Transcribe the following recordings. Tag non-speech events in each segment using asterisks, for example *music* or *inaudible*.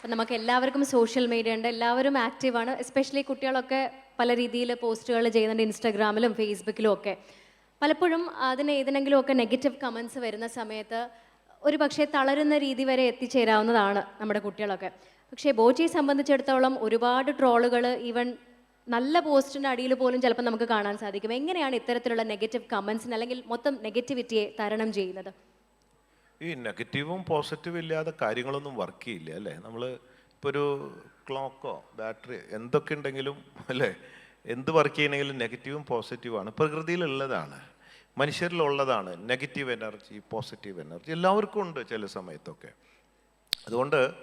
അപ്പം നമുക്ക് എല്ലാവർക്കും സോഷ്യൽ മീഡിയ ഉണ്ട്. എല്ലാവരും ആക്റ്റീവാണ് എസ്പെഷ്യലി കുട്ടികളൊക്കെ പല രീതിയിൽ പോസ്റ്റുകൾ ചെയ്യുന്നുണ്ട് ഇൻസ്റ്റാഗ്രാമിലും ഫേസ്ബുക്കിലും ഒക്കെ. പലപ്പോഴും അതിന് ഏതിനെങ്കിലും ഒക്കെ നെഗറ്റീവ് കമൻസ് വരുന്ന സമയത്ത് ഒരു പക്ഷേ തളരുന്ന രീതി വരെ എത്തിച്ചേരാവുന്നതാണ് നമ്മുടെ കുട്ടികളൊക്കെ. പക്ഷേ ബോച്ചിയെ സംബന്ധിച്ചിടത്തോളം ഒരുപാട് ട്രോളുകൾ ഈവൻ നല്ല പോസ്റ്റിന്റെ അടിയിൽ പോലും ചിലപ്പോൾ നമുക്ക് കാണാൻ സാധിക്കും. എങ്ങനെയാണ് ഇത്തരത്തിലുള്ള നെഗറ്റീവ് കമൻസിന് അല്ലെങ്കിൽ മൊത്തം നെഗറ്റിവിറ്റിയെ തരണം ചെയ്യുന്നത്? ഈ നെഗറ്റീവും പോസിറ്റീവും ഇല്ലാതെ കാര്യങ്ങളൊന്നും വർക്ക് ചെയ്യില്ല അല്ലേ? നമ്മൾ ഇപ്പോൾ ഒരു ക്ലോക്കോ ബാറ്ററി എന്തൊക്കെ ഉണ്ടെങ്കിലും അല്ലേ? എന്ത് വർക്ക് ചെയ്യണമെങ്കിലും നെഗറ്റീവും പോസിറ്റീവാണ് പ്രകൃതിയിലുള്ളതാണ്. മനുഷ്യരിലുള്ളതാണ് നെഗറ്റീവ് എനർജി പോസിറ്റീവ് എനർജി. എല്ലാവർക്കും ഉണ്ട് ചില സമയത്തൊക്കെ. അതുകൊണ്ട്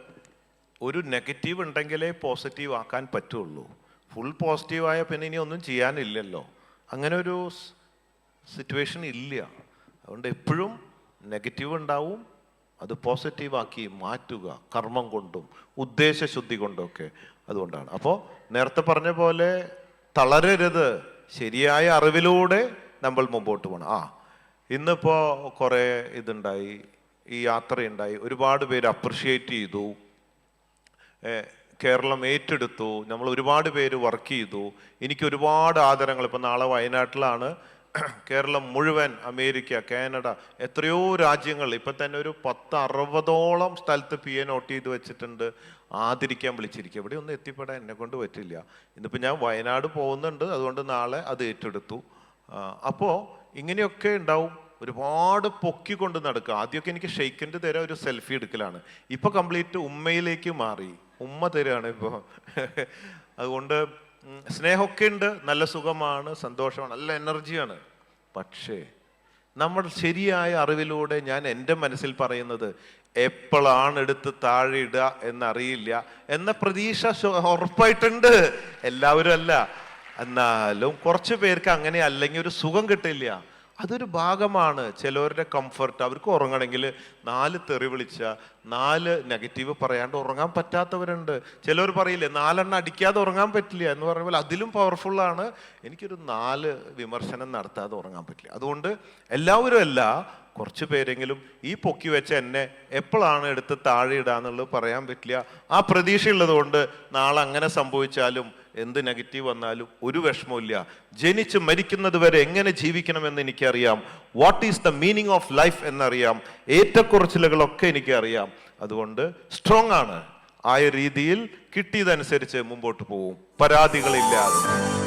ഒരു നെഗറ്റീവ് ഉണ്ടെങ്കിലേ പോസിറ്റീവ് ആക്കാൻ പറ്റുള്ളൂ. ഫുൾ പോസിറ്റീവായ പിന്നെ ഇനി ഒന്നും ചെയ്യാനില്ലല്ലോ. അങ്ങനെ ഒരു സിറ്റുവേഷൻ ഇല്ല. അതുകൊണ്ട് എപ്പോഴും നെഗറ്റീവ് ഉണ്ടാവും അത് പോസിറ്റീവാക്കി മാറ്റുക കർമ്മം കൊണ്ടും ഉദ്ദേശശുദ്ധി കൊണ്ടുമൊക്കെ അതുകൊണ്ടാണ്. അപ്പോൾ നേരത്തെ പറഞ്ഞ പോലെ തളരരുത് ശരിയായ അറിവിലൂടെ നമ്മൾ മുമ്പോട്ട് പോകണം ആ ഇന്നിപ്പോൾ കുറേ ഇതുണ്ടായി ഈ യാത്രയുണ്ടായി ഒരുപാട് പേര് അപ്രിഷിയേറ്റ് ചെയ്തു. കേരളം ഏറ്റെടുത്തു നമ്മൾ ഒരുപാട് പേര് വർക്ക് ചെയ്തു. എനിക്ക് ഒരുപാട് ആദരങ്ങൾ. ഇപ്പം നാളെ വയനാട്ടിലാണ് *clears throat* കേരളം മുഴുവൻ അമേരിക്ക കാനഡ എത്രയോ രാജ്യങ്ങൾ ഇപ്പം തന്നെ ഒരു പത്ത് അറുപതോളം സ്ഥലത്ത് പി എ നോട്ട് ചെയ്ത് വെച്ചിട്ടുണ്ട്. ആദരിക്കാൻ വിളിച്ചിരിക്കുക. ഇവിടെ ഒന്നും എത്തിപ്പെടാൻ എന്നെ കൊണ്ട് പറ്റില്ല. ഇന്നിപ്പോൾ ഞാൻ വയനാട് പോകുന്നുണ്ട്. അതുകൊണ്ട് നാളെ അത് ഏറ്റെടുത്തു. അപ്പോൾ ഇങ്ങനെയൊക്കെ ഉണ്ടാവും. ഒരുപാട് പൊക്കി കൊണ്ട് നടക്കുക. ആദ്യമൊക്കെ എനിക്ക് ഷെയ്ക്കിന്റെ തരാൻ ഒരു സെൽഫി എടുക്കലാണ്. ഇപ്പോൾ കംപ്ലീറ്റ് ഉമ്മയിലേക്ക് മാറി. ഉമ്മ തരാണ് ഇപ്പോൾ *laughs* അതുകൊണ്ട് സ്നേഹമൊക്കെ ഉണ്ട് നല്ല സുഖമാണ് സന്തോഷമാണ് നല്ല എനർജിയാണ്. പക്ഷേ നമ്മൾ ശരിയായ അറിവിലൂടെ ഞാൻ എന്റെ മനസ്സിൽ പറയുന്നത് എപ്പോഴാണ് എടുത്ത് താഴെ ഇടുക എന്നറിയില്ല എന്ന പ്രതീക്ഷ ഉറപ്പായിട്ടുണ്ട്. എല്ലാവരും അല്ല. എന്നാലും കുറച്ച് പേർക്ക് അങ്ങനെ അല്ലെങ്കിൽ ഒരു സുഖം കിട്ടില്ല. അതൊരു ഭാഗമാണ്. ചിലവരുടെ കംഫർട്ട് അവർക്ക് ഉറങ്ങണമെങ്കിൽ നാല് തെറി വിളിച്ച നാല് നെഗറ്റീവ് പറയാണ്ട് ഉറങ്ങാൻ പറ്റാത്തവരുണ്ട്. ചിലവർ പറയില്ലേ നാലെണ്ണം അടിക്കാതെ ഉറങ്ങാൻ പറ്റില്ല എന്ന് പറഞ്ഞ പോലെ അതിലും പവർഫുള്ളാണ് എനിക്കൊരു നാല് വിമർശനം നടത്താതെ ഉറങ്ങാൻ പറ്റില്ല. അതുകൊണ്ട് എല്ലാവരും അല്ല കുറച്ച് പേരെങ്കിലും ഈ പൊക്കി വെച്ച എന്നെ എപ്പോഴാണ് എടുത്ത് താഴെ ഇടാന്നുള്ളത് പറയാൻ പറ്റില്ല. ആ പ്രതീക്ഷയുള്ളത് കൊണ്ട് നാളെ അങ്ങനെ സംഭവിച്ചാലും എന്ത് നെഗറ്റീവ് വന്നാലും ഒരു വിഷമമില്ല ജനിച്ച് മരിക്കുന്നത് വരെ എങ്ങനെ ജീവിക്കണമെന്ന് എനിക്കറിയാം. What is the meaning of life എന്നറിയാം. ഏറ്റക്കുറച്ചിലുകളൊക്കെ എനിക്കറിയാം. അതുകൊണ്ട് സ്ട്രോങ് ആണ്. ആയ രീതിയിൽ കിട്ടിയതനുസരിച്ച് മുമ്പോട്ട് പോവും. പരാതികളില്ലാതെ.